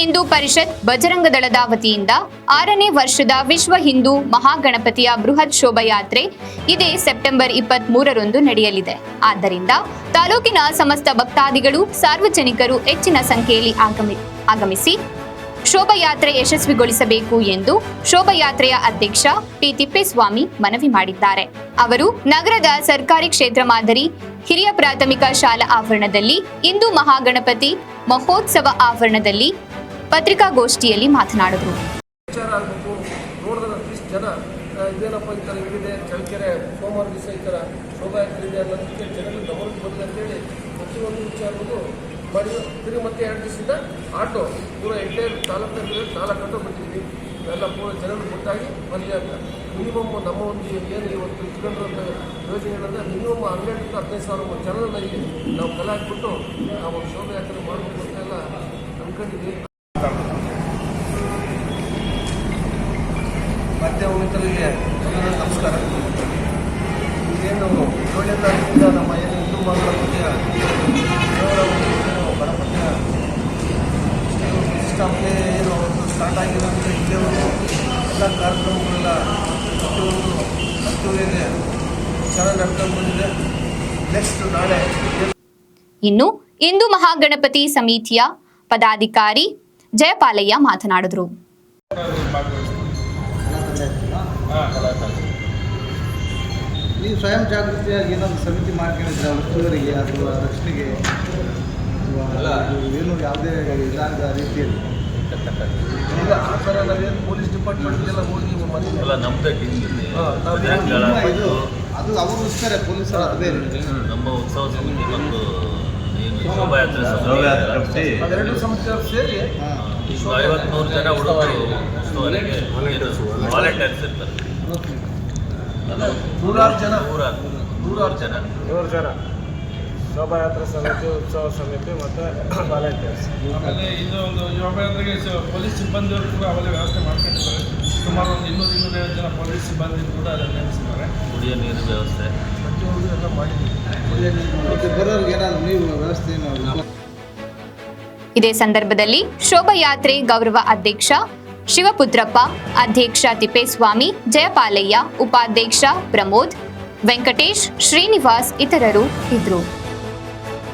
ಹಿಂದೂ ಪರಿಷತ್ ಬಜರಂಗ ದಳದ ವತಿಯಿಂದ ಆರನೇ ವರ್ಷದ ವಿಶ್ವ ಹಿಂದೂ ಮಹಾಗಣಪತಿಯ ಬೃಹತ್ ಶೋಭಾಯಾತ್ರೆ ಇದೇ ಸೆಪ್ಟೆಂಬರ್ ಇಪ್ಪತ್ತ್ ಮೂರರಂದು ನಡೆಯಲಿದೆ. ಆದ್ದರಿಂದ ತಾಲೂಕಿನ ಸಮಸ್ತ ಭಕ್ತಾದಿಗಳು, ಸಾರ್ವಜನಿಕರು ಹೆಚ್ಚಿನ ಸಂಖ್ಯೆಯಲ್ಲಿ ಆಗಮಿ, ಆಗಮಿಸಿ ಶೋಭಾಯಾತ್ರೆ ಯಶಸ್ವಿಗೊಳಿಸಬೇಕು ಎಂದು ಶೋಭಾಯಾತ್ರೆಯ ಅಧ್ಯಕ್ಷ ಪಿ ತಿಪ್ಪೇಸ್ವಾಮಿ ಮನವಿ ಮಾಡಿದ್ದಾರೆ. ಅವರು ನಗರದ ಸರ್ಕಾರಿ ಕ್ಷೇತ್ರ ಮಾದರಿ ಹಿರಿಯ ಪ್ರಾಥಮಿಕ ಶಾಲಾ ಆವರಣದಲ್ಲಿ ಇಂದು ಮಹಾಗಣಪತಿ ಮಹೋತ್ಸವ ಆವರಣದಲ್ಲಿ ಪತ್ರಿಕಾಗೋಷ್ಠಿಯಲ್ಲಿ ಮಾತನಾಡಿದರು. ಜನ ಇದೇನಪ್ಪ ಈ ಥರ ಇಲ್ಲಿದೆ ಚಳ್ಳಕೆರೆ ಸೋಮವಾರ ದಿವಸ ಈ ಥರ ಶೋಭಾಯಾತ್ರೆ ಅನ್ನೋದಕ್ಕೆ ಜನಗಳು ಗಮನಕ್ಕೆ ಬಂದಿದೆ ಅಂತೇಳಿ ಪ್ರತಿಯೊಂದು ವಿಚಾರವನ್ನು ಮಾಡಿ, ತಿರುಗಿ ಮತ್ತೆ ಎರಡು ದಿವಸದಿಂದ ಆಟೋ, ಪೂರ ಎಂಟೇ ತಾಲೂಕಿನಲ್ಲಿ ನಾಲ್ಕು ಆಟೋ ಬಿಟ್ಟಿದ್ವಿ. ಎಲ್ಲ ಪೂರ ಜನರು ಗೊತ್ತಾಗಿ ಬಂದಿದೆ ಅಂತ. ಮಿನಿಮಮ್ ನಮ್ಮ ಒಂದು ಏನು ಇವತ್ತು ಇಟ್ಕೊಂಡಿರೋಂಥ ಯೋಜನೆಗಳಂದ್ರೆ ಮಿನಿಮಮ್ ಹನ್ನೆರಡರಿಂದ ಹದಿನೈದು ಸಾವಿರ ಜನರನ್ನ ನಾವು ಕಲೆ ಹಾಕ್ಬಿಟ್ಟು ನಾವು ಶೋಭಾಯಾತ್ರೆ ಮಾಡಬೇಕು ಅಂತೆಲ್ಲ ಅಂದ್ಕೊಂಡಿದ್ವಿ ಮತ್ತೆ ಮಿತ್ರರಿಗೆ ನಮಸ್ಕಾರ. ಏನು ತಾರೀಕಿಂದ ನಮ್ಮ ಏನು ಹಿಂದೂ ಮಗಳ ಬಗ್ಗೆ ಏನು ಎಲ್ಲ ಕಾರ್ಯಕ್ರಮಗಳೆಲ್ಲ ಚೆನ್ನಾಗಿ ನಡ್ಕೊಂಡು ಬಂದಿದೆ. ನೆಕ್ಸ್ಟ್ ನಾಳೆ ಇನ್ನು ಇಂದು ಮಹಾಗಣಪತಿ ಸಮಿತಿಯ ಪದಾಧಿಕಾರಿ ಜಯಪಾಲಯ್ಯ ಮಾತನಾಡಿದರು. ನೀವು ಸ್ವಯಂ ಜಾಗೃತಿಯಾಗಿ ಏನೊಂದು ಸಮಿತಿ ಮಾಡ್ಕೊಂಡಿದ್ರೆ ವಸ್ತುವರಿಗೆ ಅಥವಾ ರಕ್ಷಣೆಗೆ ಅಥವಾ ಏನು ಯಾವುದೇ ಇದಾಗದ ರೀತಿಯಲ್ಲಿ? ಈಗ ಆ ಥರ ನಾವೇನು ಪೊಲೀಸ್ ಡಿಪಾರ್ಟ್ಮೆಂಟ್ಗೆಲ್ಲ ಹೋಗಿ ನಮ್ದೇ ಟೀಮ್ ಇದೆ. ಅದು ಅವರು ಇರ್ತಾರೆ ಪೊಲೀಸರು ಅದೇ ನಮ್ಮ ಉತ್ಸವ ಸಮಿತಿ ಮತ್ತು ಶೋಭಾಯಾತ್ರೆ ಸೇರಿ ಐವತ್ಮೂರು ಜನ ಹುಡುಗರು ಉತ್ಸವರಿಗೆ ವಾಲಂಟಿಯರ್ಸ್ ಇರ್ತಾರೆ ನೂರಾರು ಜನ. ನೂರಾರು. ನೂರಾರು ಜನ. ನೂರು ಜನ. ಶೋಭಾಯಾತ್ರೆ ಸಮಿತಿ ಉತ್ಸವ ಸಮಿತಿ ಮತ್ತು ವಾಲಂಟಿಯರ್ಸ್ ಆಮೇಲೆ ಇದು ಒಂದು ಯೋಗಾಂಧ್ರಿಗೆ ಪೊಲೀಸ್ ಸಿಬ್ಬಂದಿಯವರು ಕೂಡ ಅವೆಲ್ಲ ವ್ಯವಸ್ಥೆ ಮಾಡ್ಕೊಂಡಿದ್ದಾರೆ. ಸುಮಾರು ಒಂದು ಇನ್ನೂರು ಇನ್ನೂರೈವತ್ತು ಜನ ಪೊಲೀಸ್ ಸಿಬ್ಬಂದಿ ಕೂಡ ಅದನ್ನು ನೇಮಿಸಿದ್ದಾರೆ ಕುಡಿಯೋ ನೀರಿನ ವ್ಯವಸ್ಥೆ. ಪ್ರತಿಯೊಂದು ಎಲ್ಲ ಮಾಡಿದ್ದೀವಿ. ಮತ್ತೆ ಬರೋರಿಗೆ ಏನಾದ್ರು ನೀವು ವ್ಯವಸ್ಥೆ ಇದೇ ಸಂದರ್ಭದಲ್ಲಿ ಶೋಭಾಯಾತ್ರೆ ಗೌರವ ಅಧ್ಯಕ್ಷ ಶಿವಪುತ್ರಪ್ಪ ಅಧ್ಯಕ್ಷ ತಿಪ್ಪೇಸ್ವಾಮಿ ಜಯಪಾಲಯ್ಯ ಉಪಾಧ್ಯಕ್ಷ ಪ್ರಮೋದ್ ವೆಂಕಟೇಶ್ ಶ್ರೀನಿವಾಸ್ ಇತರರು ಇದ್ರು.